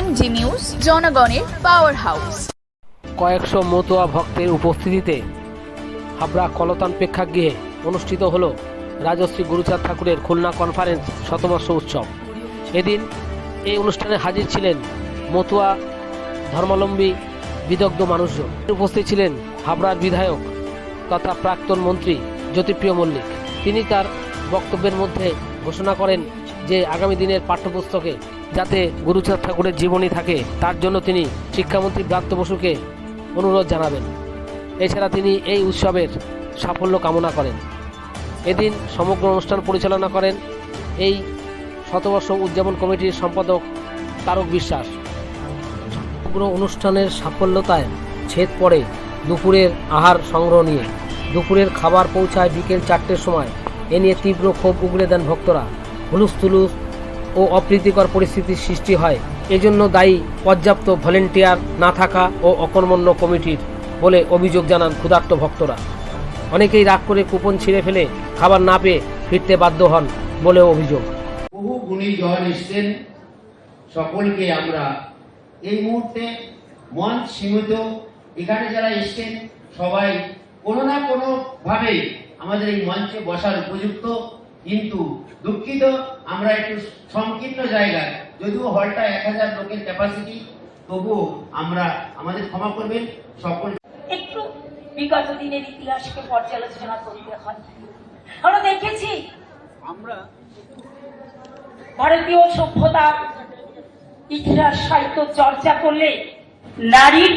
MG news, জনগণের power house কয়েকশো মতুয়া ভক্তের উপস্থিতিতে হাবড়া কলতান প্রেক্ষাগৃহে অনুষ্ঠিত হল রাজশ্রী গুরুচাঁদ ঠাকুরের খুলনা কনফারেন্স শতবর্ষ উৎসব। এদিন এই অনুষ্ঠানে হাজির ছিলেন মতুয়া ধর্মাবলম্বী বিদগ্ধ মানুষজন। উপস্থিত ছিলেন হাবড়ার বিধায়ক তথা প্রাক্তন মন্ত্রী জ্যোতিপ্রিয় মল্লিক। তিনি তার বক্তব্যের মধ্যে ঘোষণা করেন যে আগামী দিনের পাঠ্যপুস্তকে যাতে গুরুচাঁদ ঠাকুরের জীবনী থাকে, তার জন্য তিনি শিক্ষামন্ত্রী ব্রাত্য বসুকে অনুরোধ জানাবেন। এছাড়া তিনি এই উৎসবের সাফল্য কামনা করেন। এদিন সমগ্র অনুষ্ঠান পরিচালনা করেন এই শতবর্ষ উদযাপন কমিটির সম্পাদক তারক বিশ্বাস। সমগ্র অনুষ্ঠানের সাফল্যতায় ছেদ পড়ে দুপুরের আহার সংগ্রহ নিয়ে। দুপুরের খাবার পৌঁছায় বিকেল চারটের সময়। এ নিয়ে তীব্র ক্ষোভ উগড়ে দেন ভক্তরা। হুলুস তুলুস ও অপ্রীতিকর পরিস্থিতির সৃষ্টি হয়। এজন্য দায়ী পর্যাপ্ত ভলেন্টিয়ার না থাকা ও অকর্মণ্য কমিটির বলে অভিযোগ জানান ক্ষুধার্ত ভক্তরা। অনেকেই রাগ করে কুপন ছিঁড়ে ফেলে খাবার না পেয়ে ফিরতে বাধ্য হন বলে অভিযোগ। বহু গুণীজন এসছেন সকলকে আমরা। এই মুহূর্তে মঞ্চ সীমিত, এখানে যারা এসছেন সবাই কোনো না কোনো ভাবে আমাদের এই মঞ্চে বসার উপযুক্ত কিন্তু দুঃখিত আমরা একটু সংকীর্ণ জায়গায় যদিও হলটা এক হাজার লোকের ক্যাপাসিটি তবুও আমরা আমাদের ক্ষমা করবেন সকল একটু বিগত দিনের ইতিহাসকে পর্যালোচনা করতে হয়। আমরা দেখেছি ভারতীয় সভ্যতার ইতিহাস সাহিত্য চর্চা করলে নারীর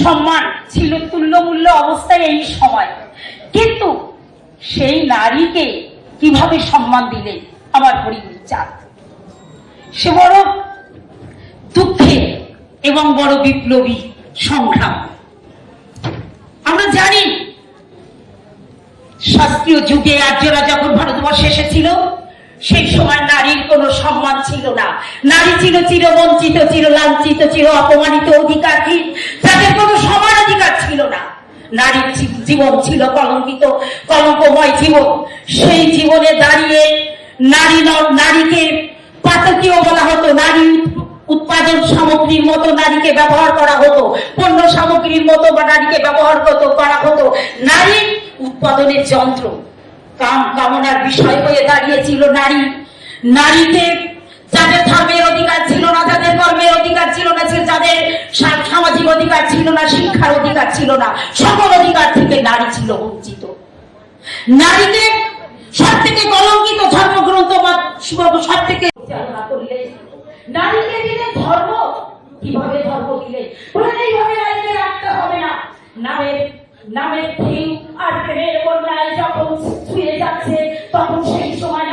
সম্মান ছিল তুল্যমূল্য অবস্থায় এই সময়। কিন্তু সেই নারীকে কীভাবে সম্মান দিলেন আমার হরিবীর চাঁদ? সে বড় দুঃখের এবং বড় বিপ্লবী সংগ্রাম। আমরা জানি, শাস্ত্রীয় যুগে আর্যরা যখন ভারতবর্ষে এসেছিল, সেই সময় নারীর কোনো সম্মান ছিল না। নারী ছিল চির বঞ্চিত চির লাঞ্ছিত চির অপমানিত অধিকারহীন। তাদের কোনো সমান অধিকার ছিল না। নারীর জীবন ছিল কলঙ্কিত, কলঙ্কময় জীবন। সেই জীবনে দাঁড়িয়ে নারী নারীকে পাতকীয় বলা হতো, নারী উৎপাদন সামগ্রীর মতো নারীকে ব্যবহার করা হতো, পণ্য সামগ্রীর মতো বা নারীকে ব্যবহার হতো করা হতো। নারী উৎপাদনের যন্ত্র কাম কামনার বিষয় হয়ে দাঁড়িয়েছিল নারী। নারীকে যাদের ধর্মের অধিকার ছিল না, যাদের কর্মের অধিকার ছিল না যাদের সামাজিক অধিকার ছিল না, শিক্ষার অধিকার ছিল না, সকল অধিকার থেকে নারী ছিল বঞ্চিত। নারীদের সব থেকে কলঙ্কিত ধর্মগ্রন্থ বা সব থেকে নারীকে দিলে ধর্ম, কীভাবে ধর্ম দিলে এইভাবে নারীকে রাখতে হবে না। নামের নামের ঢেউ আর প্রেমের বন্যায় যখন ছুঁয়ে যাচ্ছে, তখন সেই সময়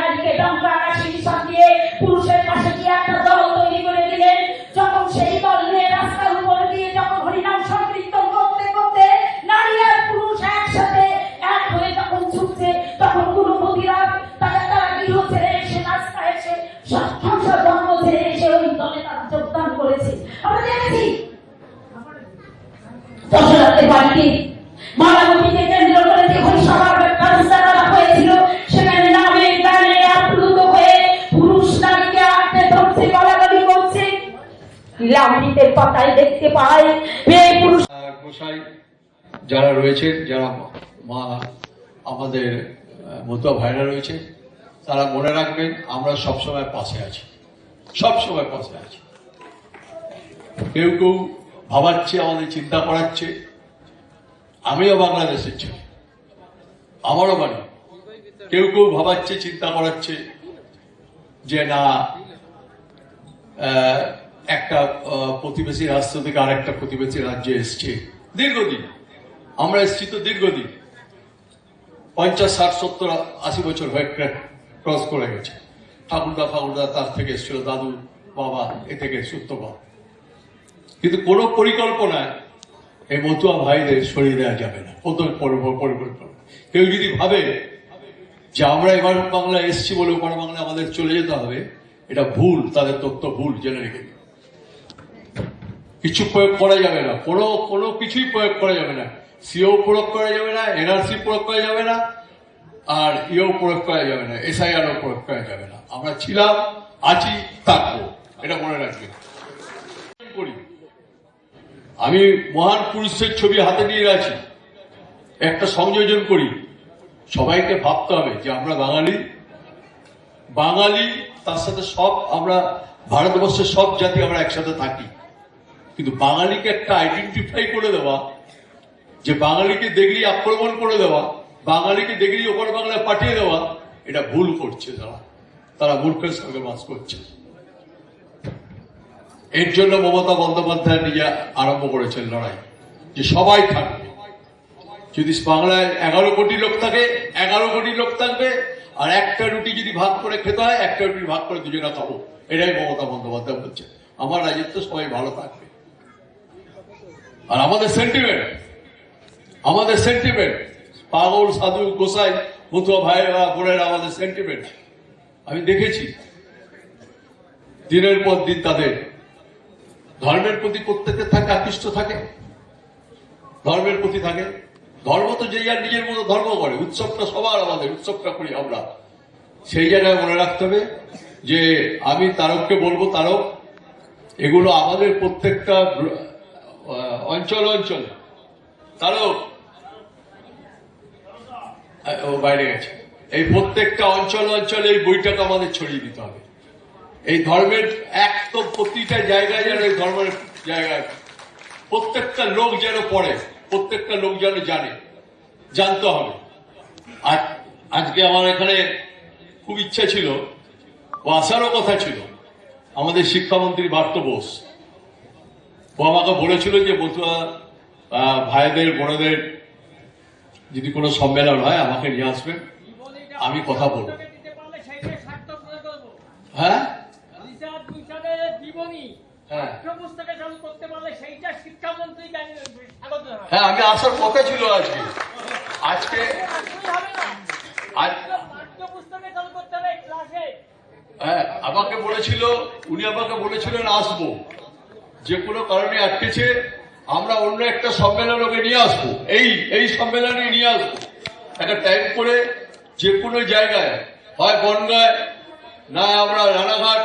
লামৃতের পাতায় দেখতে পায় মেয়ে পুরুষ গোসাই যারা রয়েছেন যারা মা আমাদের মতুয়া ভাইরা রয়েছে, তারা মনে রাখবেন, আমরা সবসময় পাশে আছি। সব সময় পাশে আছি। কেউ কেউ ভাবাচ্ছে, আমাদের চিন্তা করাচ্ছে। আমিও বাংলাদেশের ছেলে। আমারও বাড়ি। কেউ কেউ ভাবাচ্ছে, চিন্তা করাচ্ছে যে না একটা প্রতিবেশী রাষ্ট্র থেকে আর একটা প্রতিবেশী রাজ্যে এসছে। দীর্ঘদিন। আমরা এসছি তো দীর্ঘদিন। পঞ্চাশ, ষাট, সত্তর, আশি বছর হয়ে ক্রস করে গেছে। ঠাকুরদা ফাকুরদা তার থেকে এসেছিল, দাদু, বাবা, এ থেকে সত্যবা কিন্তু কোনো পরিকল্পনায় এই মতুয়া ভাইদের সরিয়ে দেওয়া যাবে না। কত পরিকল্পনা। কেউ যদি ভাবে যে আমরা এবার বাংলায় এসছি বলে ওপার বাংলায় আমাদের চলে যেতে হবে, এটা ভুল, তাদের তথ্য ভুল, জেনে রেখে। কিছু প্রয়োগ করা যাবে না। কোনো কোনো কিছুই প্রয়োগ করা যাবে না। সিও প্রয়োগ করা যাবে না, এনআরসি প্রয়োগ করা যাবে না, আর ইও প্রয়োগ করা যাবে না, এসআইআরও প্রয়োগ করা যাবে না। আমরা ছিলাম, আছি, থাকব, এটা মনে রাখবেন আমি মহান পুরুষের ছবি হাতে নিয়ে আছি। একটা সংযোজন করি। সবাইকে ভাবতে হবে যে আমরা বাঙালি। বাঙালি, তার সাথে সব আমরা, ভারতবর্ষের সব জাতি আমরা একসাথে থাকি। কিন্তু বাঙালিকে একটা আইডেন্টিফাই করে দেওয়া, যে বাঙালিকে দেখলেই আক্রমণ করে দেওয়া, বাঙালিকে দেখলি ওপর বাংলায় পাঠিয়ে দেওয়া, এটা ভুল করছে তারা। তারা মূর্খের সঙ্গে বাস করছে। এর জন্য মমতা বন্দ্যোপাধ্যায় নিজে আরম্ভ করেছেন লড়াই, যে সবাই থাকবে। যদি বাংলায় এগারো কোটি লোক থাকে, এগারো কোটি লোক থাকবে, আর একটা রুটি যদি ভাগ করে খেতে হয়, একটা রুটি ভাগ করে দুজনে খাব। এটাই মমতা বন্দ্যোপাধ্যায় বলছে আমার রাজত্ব সবাই ভালো থাকবে। আর আমাদের সেন্টিমেন্ট আমাদের সেন্টিমেন্ট পাগল, সাধু, গোসাই মতুয়া ভাইয়েরা, বোনেরা, আমাদের সেন্টিমেন্ট আমি দেখেছি, দিনের পর দিন তাদের ধর্মের প্রতি প্রত্যেকের থাকে, আকৃষ্ট থাকে। ধর্মের প্রতি থাকে। ধর্ম তো যে যার নিজের মতো ধর্ম করে, উৎসবটা সবার আমাদের, উৎসবটা করি আমরা। সেই জায়গায় মনে রাখতে হবে যে আমি তারককে বলব তারক, এগুলো আমাদের প্রত্যেকটা অঞ্চল অঞ্চল। তারক ও বাইরে গেছে। এই প্রত্যেকটা অঞ্চল, অঞ্চলে এই বইটাকে আমাদের ছড়িয়ে দিতে হবে। এই ধর্মের এক তো প্রতিটা জায়গায় যেন এই ধর্মের জায়গায় প্রত্যেকটা লোক যেন পড়ে, প্রত্যেকটা লোক যেন জানে, জানতে হবে। আজ আজকে আমার এখানে খুব ইচ্ছা ছিল, ও আসারও কথা ছিল। আমাদের শিক্ষামন্ত্রী বার্ত বোস। ও আমাকে বলেছিল যে বতুয়া ভাইদের বোনেদের যদি কোনো সম্মেলন হয় আমাকে নিয়ে আসবেন। আমি কথা বলব। হ্যাঁ? হ্যাঁ। হ্যাঁ আমি আসার কথা ছিল আজকে। আজকে হ্যাঁ আমাকে বলেছিল উনি আমাকে বলেছিলেন আসব। যে কোনো কারণে আটকেছে, আমরা অন্য একটা সম্মেলন ওকে নিয়ে আসব। এই এই সম্মেলনে নিয়ে আসব। একটা টাইম করে যে কোনো জায়গায়, হয় বনগায়, না আমরা রানাঘাট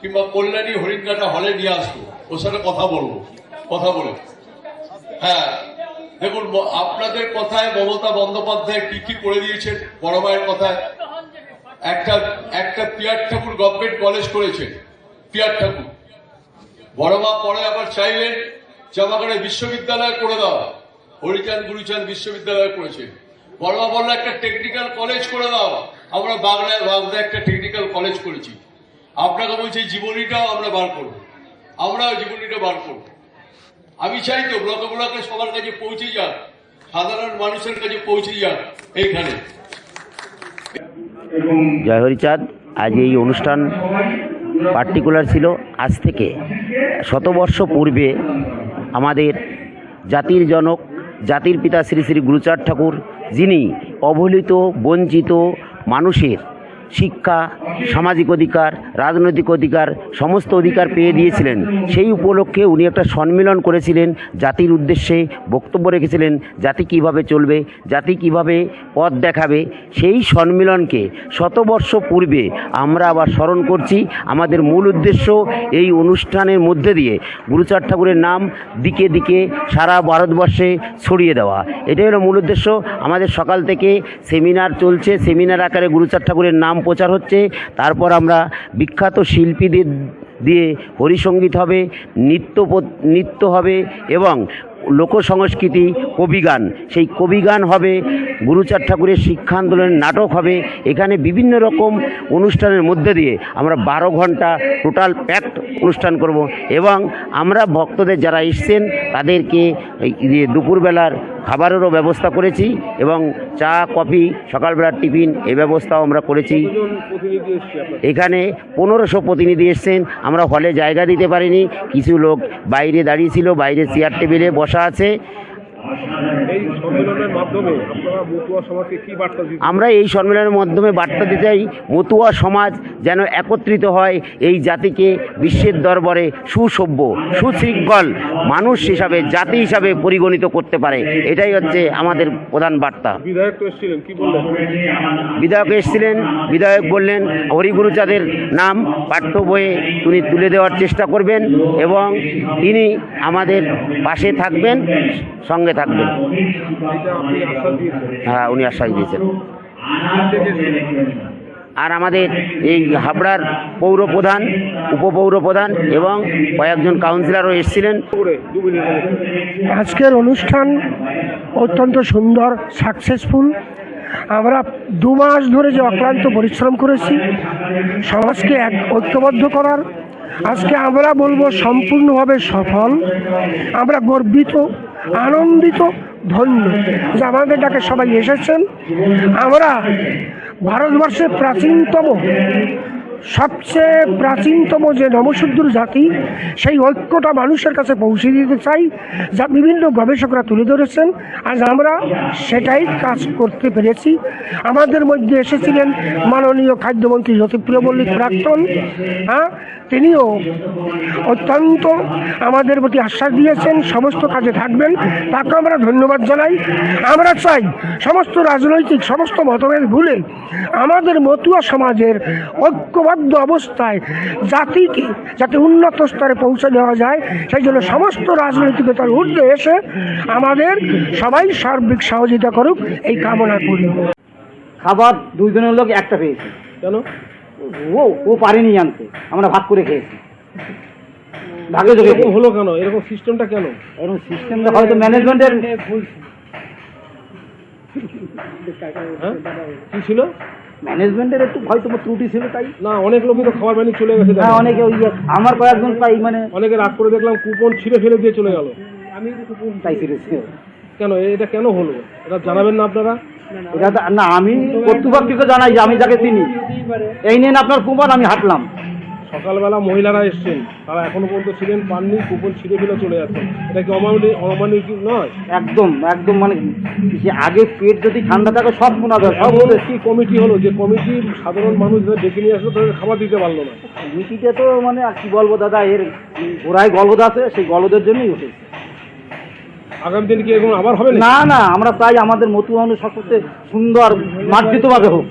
কিংবা কল্যাণী, হরিণঘাটা হলে নিয়ে আসব। ওর সাথে কথা বলব, কথা বলে। হ্যাঁ দেখুন আপনাদের কথায় মমতা বন্দ্যোপাধ্যায় কি কি করে দিয়েছেন? বড় মায়ের কথায়। একটা একটা পিয়ার ঠাকুর গভর্নমেন্ট কলেজ করেছে, পিয়ার ঠাকুর। বড় মা পরে আবার চাইলেন জামাগাড়ে বিশ্ববিদ্যালয় করে দেওয়া হরিচাঁদ গুরুচাঁদ বিশ্ববিদ্যালয় করেছে। বড় মা বলল একটা টেকনিক্যাল কলেজ করে দাও। আমরা বাংলায় বাগদা একটা টেকনিক্যাল কলেজ করেছি। আপনাকে বলছি জীবনীটাও আমরা বার করব। আমরাও জীবনীটা বার করব। আমি চাই তো ব্লকে ব্লকে সবার কাছে পৌঁছে যাক। সাধারণ মানুষের কাছে পৌঁছে যাক এইখানে। জয় হরিচাঁদ। আজ এই অনুষ্ঠান পার্টিকুলার ছিল আজ থেকে শতবর্ষ পূর্বে আমাদের জাতির জনক, জাতির পিতা শ্রী শ্রী গুরুচার ঠাকুর, যিনি অবহেলিত, বঞ্চিত মানুষের শিক্ষা, সামাজিক অধিকার, রাজনৈতিক অধিকার, সমস্ত অধিকার পেয়ে দিয়েছিলেন। সেই উপলক্ষে উনি একটা সম্মেলন করেছিলেন, জাতির উদ্দেশ্যে বক্তব্য রেখেছিলেন, জাতি কীভাবে চলবে, জাতি কীভাবে পথ দেখাবে। সেই সম্মেলনকে শতবর্ষ পূর্বে আমরা আবার স্মরণ করছি। আমাদের মূল উদ্দেশ্য এই অনুষ্ঠানের মধ্যে দিয়ে গুরুচাঁদ ঠাকুরের নাম দিকে দিকে সারা ভারতবর্ষে ছড়িয়ে দেওয়া। এটাই হলো মূল উদ্দেশ্য। আমাদের সকাল থেকে সেমিনার চলছে। সেমিনার আকারে গুরুচার ঠাকুরের নাম প্রচার হচ্ছে, তারপর আমরা বিখ্যাত শিল্পীদের দিয়ে হরিসঙ্গীত হবে, নৃত্য নৃত্য হবে এবং লোকসংস্কৃতি, কবিগান। সেই কবিগান হবে গুরুচার ঠাকুরের শিক্ষা আন্দোলনের নাটক হবে, এখানে বিভিন্ন রকম অনুষ্ঠানের মধ্যে দিয়ে আমরা বারো ঘণ্টা টোটাল প্যাকড অনুষ্ঠান করব এবং আমরা ভক্তদের যারা এসছেন, তাদেরকে দুপুরবেলার খাবারেরও ব্যবস্থা করেছি এবং চা, কফি, সকালবেলার টিফিন এ ব্যবস্থাও আমরা করেছি। এখানে পনেরোশো প্রতিনিধি এসছেন, আমরা হলে জায়গা দিতে পারিনি। কিছু লোক বাইরে দাঁড়িয়েছিল বাইরে চেয়ার টেবিলে বসা আছে। এই সম্মেলনের মাধ্যমে আপনারা মতুয়া সমাজকে কি বার্তা দিচ্ছেন? আমরা এই সম্মেলনের মাধ্যমে বার্তা দিতে চাই মতুয়া সমাজ যেন একত্রিত হয় এই জাতিকে বিশ্বের দরবারে সুসভ্য সুশৃঙ্খল মানুষ হিসাবে জাতি হিসাবে পরিগণিত করতে পারে। এটাই হচ্ছে আমাদের প্রধান বার্তা। বিধায়ক তো এসেছিলেন কি বললেন? বিধায়ক এসেছিলেন বিধায়ক বললেন হরিগুরুচাঁদের নাম পাঠ্য বইয়ে তিনি তুলে দেওয়ার চেষ্টা করবেন এবং তিনি আমাদের পাশে থাকবেন। সঙ্গে থাকবেন আশ্বাস দিয়েছেন হ্যাঁ উনি আশ্বাস দিয়েছেন? আর আমাদের এই হাবড়ার পৌর প্রধান উপপৌর প্রধান এবং কয়েকজন কাউন্সিলরও এসেছিলেন। আজকের অনুষ্ঠান অত্যন্ত সুন্দর সাকসেসফুল আমরা দু মাস ধরে যে অক্লান্ত পরিশ্রম করেছি, সমাজকে এক ঐক্যবদ্ধ করার, আজকে আমরা বলব সম্পূর্ণভাবে সফল। আমরা গর্বিত আনন্দিত ধন্য। যে আমাদের ডাকে সবাই এসেছেন। আমরা ভারতবর্ষের প্রাচীনতম সবচেয়ে প্রাচীনতম যে নমশূদ্র জাতি, সেই ঐক্যটা মানুষের কাছে পৌঁছে দিতে চাই, যা বিভিন্ন গবেষকরা তুলে ধরেছেন। আজ আমরা সেটাই কাজ করতে পেরেছি। আমাদের মধ্যে এসেছিলেন মাননীয় খাদ্যমন্ত্রী জ্যোতিপ্রিয় মল্লিক প্রাক্তন। হ্যাঁ তিনিও অত্যন্ত আমাদের প্রতি আশ্বাস দিয়েছেন, সমস্ত কাজে থাকবেন। তাকে আমরা ধন্যবাদ জানাই। আমরা চাই সমস্ত রাজনৈতিক, সমস্ত মতভেদ ভুলে আমাদের মতুয়া সমাজের ঐক্যবদ্ধ অবস্থায় জাতিকে যাতে উন্নত স্তরে পৌঁছে দেওয়া যায় সেই জন্য সমস্ত রাজনৈতিক রাজনৈতিকতার ঊর্ধ্বে এসে আমাদের সবাই সার্বিক সহযোগিতা করুক এই কামনা করি। খাবার দুইজনের লোক একটা পেয়েছে। কেন? ও ও পারেনি আনতে আমরা ভাগ করে খেয়েছি। ভাগে যোগে হলো কেন? এরকম সিস্টেমটা কেন? এরকম সিস্টেমটা হয়তো ম্যানেজমেন্টের কি ছিল? ম্যানেজমেন্টের একটু হয়তো ত্রুটি ছিল তাই। না অনেক লোকই তো খাবার বানিয়ে চলে গেছে হ্যাঁ অনেকে ওই আমার কয়েকজন তাই মানে অনেকে রাগ করে দেখলাম কুপন ছিঁড়ে ফেলে দিয়ে চলে গেল। তাই ছিঁড়েছি কেন? এটা কেন হলো? এটা জানাবেন না আপনারা? এটা না আমি কর্তৃপক্ষকে জানাই যে আমি যাকে চিনি। এই নিয়ে আপনার কুপন আমি হাঁটলাম। সকালবেলা মহিলারা এসছেন। তারা এখনও পর্যন্ত ছিলেন পাননি কুপন ছিঁড়ে ফেলে চলে যাচ্ছেন। এটা কি অমানবিক অমানবিক নয়? একদম একদম মানে যে আগে পেট যদি ঠান্ডা থাকে সব যায় সব ওদের কি কমিটি হলো? যে কমিটি সাধারণ মানুষ ডেকে নিয়ে আসলো তাদের খাবার দিতে পারল না। মিটিতে তো মানে আর কি বলব দাদা এর গোড়ায় গলদ আছে সেই গলদের জন্যই উঠেছে। আগামী দিন কি এরকম আবার হবে না না না আমরা চাই আমাদের মতু মানুষ সকলকে সুন্দর মার্জিতভাবে হোক।